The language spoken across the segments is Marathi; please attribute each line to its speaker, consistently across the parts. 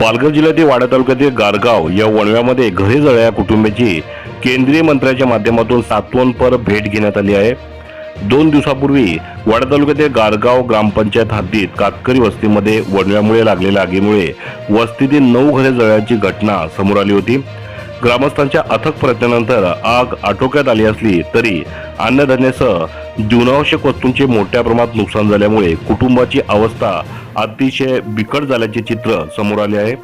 Speaker 1: पालघर जिल्ह्यातील वाडा तालुक्यातील गारगाव या वणव्यामध्ये घरे जळ्या कुटुंबाची केंद्रीय मंत्र्याच्या माध्यमातून सातवनपर भेट घेण्यात आली आहे. दोन दिवसापूर्वी वाडा तालुक्यातील गारगाव ग्रामपंचायत हद्दीत कातकरी वस्तीमध्ये वणव्यामुळे लागलेल्या आगीमुळे वस्तीतील नऊ घरे जळल्याची घटना समोर आली होती. ग्रामस्थांच्या अथक प्रयत्नानंतर आग आटोक्यात आली असली तरी अन्नधान्यासह जीवनावश्यक वस्तूंचे मोठ्या प्रमाणात नुकसान झाल्यामुळे कुटुंबाची अवस्था अतिशय बिकट झाल्याचे चित्र समोर आले आहे.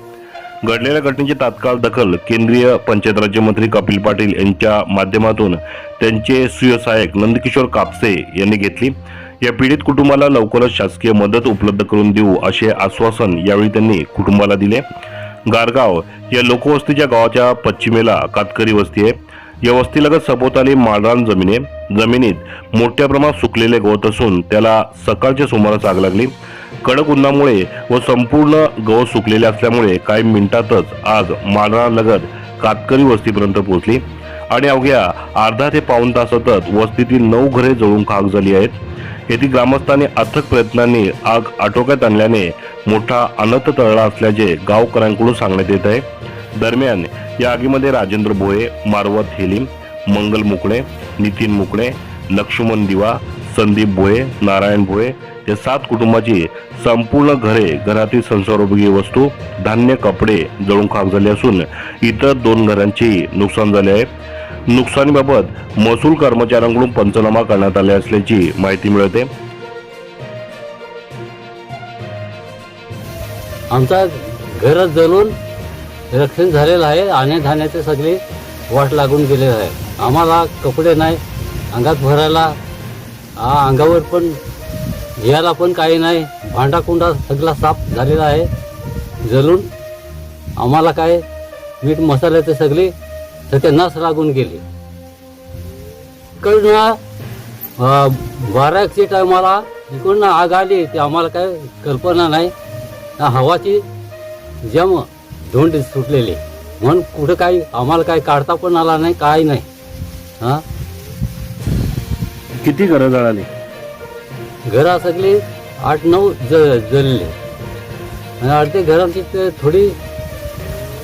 Speaker 1: घडलेल्या घटनेची तात्काळ दखल केंद्रीय पंचायत राज्यमंत्री कपिल पाटील यांच्या माध्यमातून त्यांचे सुयसहायक नंदकिशोर कापसे यांनी घेतली. या पीडित कुटुंबाला लवकरच शासकीय मदत उपलब्ध करून देऊ असे आश्वासन यावेळी त्यांनी कुटुंबाला दिले. गारगाव या लोकवस्तीच्या गावाच्या पश्चिमेला कातकरी वस्ती आहे. या वस्तीलगत सभोवताली माळरान जमीन आहे जमिनीत मोठ्या प्रमाणात सुकलेले गवत असून त्याला सकाळच्या सुमारास आग लागली. कडक उन्हामुळे व संपूर्ण गवत सुकलेले असल्यामुळे काही मिनिटातच आग माळरानलगत कातकरी वस्तीपर्यंत पोहोचली. आणि अवघ्या अर्धा ते पाऊण तासातच वस्तीतील नऊ घरे जळून खाक झाली आहेत. येथील ग्रामस्थांनी अथक प्रयत्नांनी आग आटोक्यात आणल्याने मोठा अनर्थ तळला असल्याचे गावकऱ्यांकडून सांगण्यात येत आहे. दरम्यान या आगीमध्ये राजेंद्र भोये मारवत हेलीम मंगल मुकणे नितीन मुकणे लक्ष्मण दिवा संदीप भोये नारायण भोये या सात कुटुंबाची संपूर्ण घरे घरातील संसारोपयोगी वस्तू धान्य कपडे जळून खाक झाले असून इतर दोन घरांचेही नुकसान झाले आहे. नुकसानीबाबत महसूल कर्मचाऱ्यांकडून पंचनामा करण्यात आले असल्याची माहिती मिळते.
Speaker 2: आमचा घर जळून रक्षण झालेलं आहे आणि धान्याचे सगळे वाट लागून गेलेलं आहे. आम्हाला कपडे नाही अंगात भरायला हा अंगावर पण घ्यायला पण काही नाही. भांडाकुंडा सगळा साफ झालेला आहे. जळून आम्हाला काय मीठ मसाल्याचे सगळे सत्यानाश लागून गेले. इकडनं अ, बारा एकच्या टायमाला इकडनं आग आली ते आम्हाला काय कल्पना नाही. ना हवाची जम धोंड सुटलेली. म्हणून कुठं काही आम्हाला काही काढता पण आला नाही काय नाही. हां?
Speaker 1: किती घरं जळाली?
Speaker 2: घरा सगळी आठ नऊ ज जळले. आणि अर्धे घरांची ते थोडी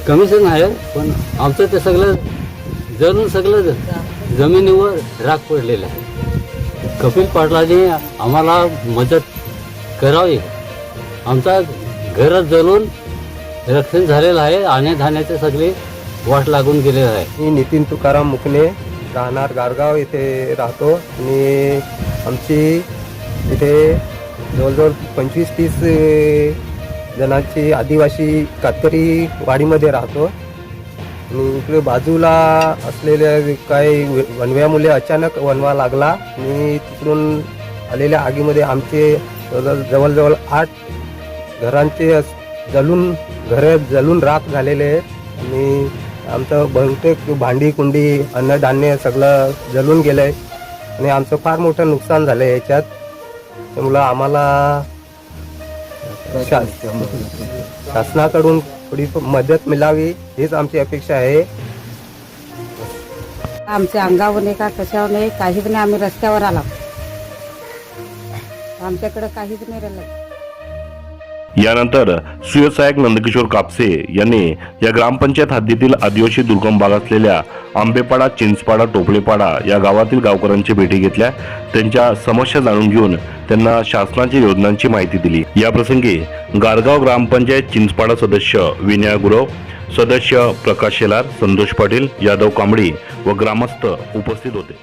Speaker 2: कमिशन आहे पण आमचं ते सगळं जळून सगळं जमिनीवर राख पडलेलं आहे. कपिल पाटलाने आम्हाला मदत करावी. आमचा घर जळून रक्षण झालेलं आहे आणि धान्याचे सगळे वाट लागून गेलेलं आहे.
Speaker 3: मी नितीन तुकाराम मुकणे राहणार गारगाव इथे राहतो. आणि आमची इथे जवळजवळ पंचवीस तीस जणांची आदिवासी कातकरी वाडीमध्ये राहतो. आणि इकडे बाजूला असलेल्या काही वनव्यामुळे वणव्यामुळे अचानक वणवा लागला. आणि तिकडून आलेल्या आगीमध्ये आमचे जवळजवळ आठ घरांचे अस- जलून घरं जलून राख झालेले आहेत. आणि आमचं बहुतेक भांडी कुंडी अन्नधान्य सगळं जलून गेलंय. आणि आमचं फार मोठं नुकसान झालं याच्यात. त्यामुळं आम्हाला शा- शासनाकडून थोडी मदत मिळावी हीच आमची अपेक्षा आहे.
Speaker 4: आमच्या अंगावर नाही का कशावर नाही काहीच नाही आम्ही रस्त्यावर आला. आमच्याकडे काहीच नाही राहिलं.
Speaker 1: यानंतर सुयसहायक नंदकिशोर कापसे यांनी या ग्रामपंचायत हद्दीतील आदिवासी दुर्गम भाग असलेल्या आंबेपाडा चिंचपाडा टोपळेपाडा या गावातील गावकऱ्यांची भेटी घेतल्या. त्यांच्या समस्या जाणून घेऊन त्यांना शासनाच्या योजनांची माहिती दिली. याप्रसंगी गारगाव ग्रामपंचायत चिंचपाडा सदस्य विनया गुरव सदस्य प्रकाश शेलार संतोष पाटील यादव कांबळी व ग्रामस्थ उपस्थित होते.